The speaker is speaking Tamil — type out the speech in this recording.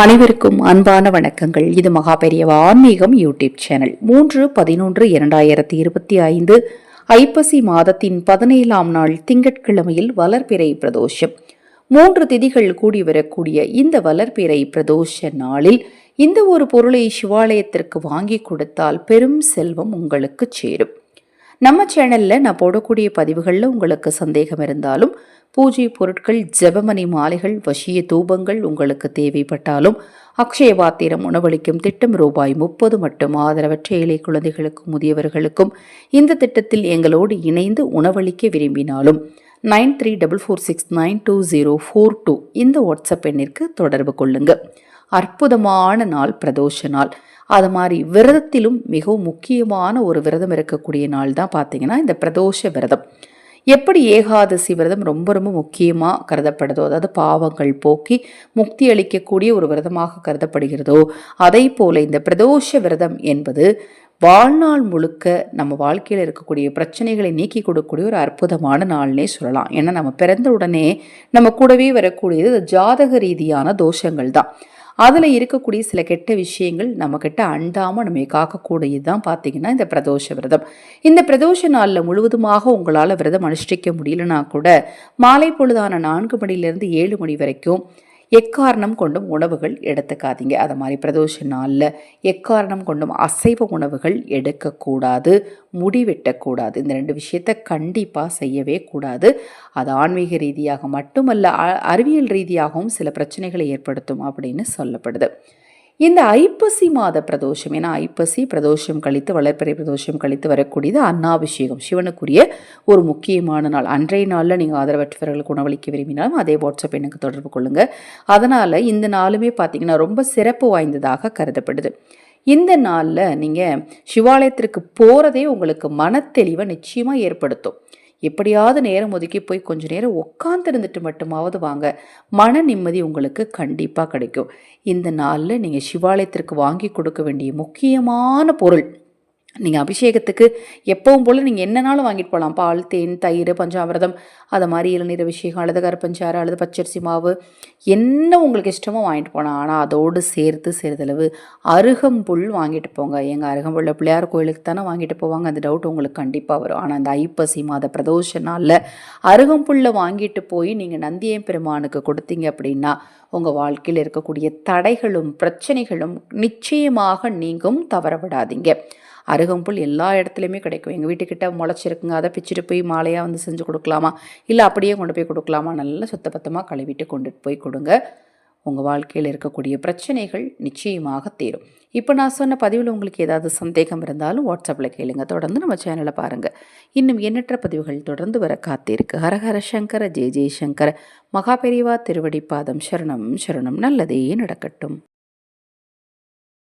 அனைவருக்கும் அன்பான வணக்கங்கள். இது மகாபெரியவ ஆன்மீகம் யூடியூப் சேனல். மூன்று பதினொன்று இரண்டாயிரத்தி இருபத்தி ஐந்து ஐப்பசி மாதத்தின் பதினேழாம் நாள் திங்கட்கிழமையில் வளர்பிறை பிரதோஷம். மூன்று திதிகள் கூடி வரக்கூடிய இந்த வளர்பிறை பிரதோஷ நாளில் இந்த ஒரு பொருளை சிவாலயத்திற்கு வாங்கி கொடுத்தால் பெரும் செல்வம் உங்களுக்கு சேரும். நம்ம சேனலில் நான் போடக்கூடிய பதிவுகளில் உங்களுக்கு சந்தேகம் இருந்தாலும் பூஜை பொருட்கள் ஜெபமணி மாலைகள் வசிய தூபங்கள் உங்களுக்கு தேவைப்பட்டாலும் அக்ஷய பாத்திரம் உணவளிக்கும் திட்டம் ரூபாய் முப்பது மட்டும். ஆதரவற்ற ஏழை குழந்தைகளுக்கும் முதியவர்களுக்கும் இந்த திட்டத்தில் எங்களோடு இணைந்து உணவளிக்க விரும்பினாலும் nine three double four six nine two zero four two இந்த வாட்ஸ்அப் எண்ணிற்கு தொடர்பு கொள்ளுங்கள் அற்புதமான நாள் பிரதோஷ நாள். அது மாதிரி விரதத்திலும் மிகவும் முக்கியமான ஒரு விரதம் இருக்கக்கூடிய நாள் தான் பார்த்தீங்கன்னா இந்த பிரதோஷ விரதம். எப்படி ஏகாதசி விரதம் ரொம்ப ரொம்ப முக்கியமாக கருதப்படுதோ அதாவது பாவங்கள் போக்கி முக்தி அளிக்கக்கூடிய ஒரு விரதமாக கருதப்படுகிறதோ அதே போல இந்த பிரதோஷ விரதம் என்பது வாழ்நாள் முழுக்க நம்ம வாழ்க்கையில் இருக்கக்கூடிய பிரச்சனைகளை நீக்கி கொடுக்கக்கூடிய ஒரு அற்புதமான நாள்னே சொல்லலாம். ஏன்னா நம்ம பிறந்த உடனே நம்ம கூடவே வரக்கூடியது ஜாதக ரீதியான தோஷங்கள் தான் அதில் இருக்கக்கூடிய சில கெட்ட விஷயங்கள் நம்மக்கிட்ட அண்டாமல் நம்மை காக்கக்கூடியது தான் பார்த்தீங்கன்னா இந்த பிரதோஷ விரதம். இந்த பிரதோஷ நாளில் முழுவதுமாக உங்களால் விரதம் அனுஷ்டிக்க முடியலனா கூட மாலை பொழுதான நான்கு மணிலேருந்து ஏழு மணி வரைக்கும் எக்காரணம் கொண்டும் உணவுகள் எடுத்துக்காதீங்க. அது மாதிரி பிரதோஷ நாளில் எக்காரணம் கொண்டும் அசைவ உணவுகள் எடுக்கக்கூடாது முடி வெட்டக்கூடாது இந்த ரெண்டு விஷயத்த கண்டிப்பாக செய்யவே கூடாது. அது ஆன்மீக ரீதியாக மட்டுமல்ல அறிவியல் ரீதியாகவும் சில பிரச்சனைகளை ஏற்படுத்தும் அப்படின்னு சொல்லப்படுது. இந்த ஐப்பசி மாத பிரதோஷம் ஏன்னா ஐப்பசி பிரதோஷம் கழித்து வளர்ப்பிறை பிரதோஷம் கழித்து வரக்கூடியது அன்னாபிஷேகம். சிவனுக்குரிய ஒரு முக்கியமான நாள். அன்றைய நாளில் நீங்கள் ஆதரவற்றவர்களுக்கு உணவளிக்க விரும்பினாலும் அதே வாட்ஸ்அப் எனக்கு தொடர்பு கொள்ளுங்கள் அதனால் இந்த நாளுமே பார்த்தீங்கன்னா ரொம்ப சிறப்பு வாய்ந்ததாக கருதப்படுது. இந்த நாளில் நீங்கள் சிவாலயத்திற்கு போகிறதே உங்களுக்கு மனத்தெளிவை நிச்சயமாக ஏற்படுத்தும். எப்படியாவது நேரம் ஒதுக்கி போய் கொஞ்ச நேரம் உட்காந்துருந்துட்டு மட்டுமாவது வாங்க. மன நிம்மதி உங்களுக்கு கண்டிப்பாக கிடைக்கும். இந்த நாளில் நீங்கள் சிவாலயத்திற்கு வாங்கி கொடுக்க வேண்டிய முக்கியமான பொருள் நீங்கள் அபிஷேகத்துக்கு எப்பவும் போல் நீங்கள் என்னனாலும் வாங்கிட்டு போகலாம் பால் தேன் தயிர் பஞ்சாமிரதம். அதை மாதிரி இளநீர் அபிஷேகம் அல்லது கருப்பஞ்சாறு அல்லது பச்சரிசி மாவு என்ன உங்களுக்கு இஷ்டமோ வாங்கிட்டு போகலாம் ஆனால் அதோடு சேர்த்து சிறிதளவு அருகம்புல் வாங்கிட்டு போங்க. எங்கள் அருகம்புல்ல பிள்ளையார் கோயிலுக்கு தானே வாங்கிட்டு போவாங்க? அந்த டவுட் உங்களுக்கு கண்டிப்பாக வரும். ஆனால் அந்த ஐப்பசி மாத பிரதோஷ நாளில் அருகம்புல்லை வாங்கிட்டு போய் நீங்கள் நந்தியம் பெருமானுக்கு கொடுத்தீங்க அப்படின்னா உங்கள் வாழ்க்கையில் இருக்கக்கூடிய தடைகளும் பிரச்சனைகளும் நிச்சயமாக நீங்கும். தவற விடாதீங்க அருகம்புல் எல்லா இடத்துலையுமே கிடைக்கும். எங்கள் வீட்டுக்கிட்ட முளைச்சிருக்குங்க அதை பிச்சுட்டு போய் மாலையாக வந்து செஞ்சு கொடுக்கலாமா? இல்லை அப்படியே கொண்டு போய் கொடுக்கலாமா? நல்லா சுத்தபத்தமாக கழுவிட்டு கொண்டுட்டு போய் கொடுங்க. உங்கள் வாழ்க்கையில் இருக்கக்கூடிய பிரச்சனைகள் நிச்சயமாக தீரும். இப்போ நான் சொன்ன பதிவில் உங்களுக்கு ஏதாவது சந்தேகம் இருந்தாலும் வாட்ஸ்அப்பில் கேளுங்க. தொடர்ந்து நம்ம சேனலை பாருங்கள் இன்னும் எண்ணற்ற பதிவுகள் தொடர்ந்து வர காத்திருக்கு. ஹரஹர சங்கர ஜெய ஜெயசங்கர மகாபெரிவா திருவடி பாதம். சரணம் சரணம். நல்லதே நடக்கட்டும்.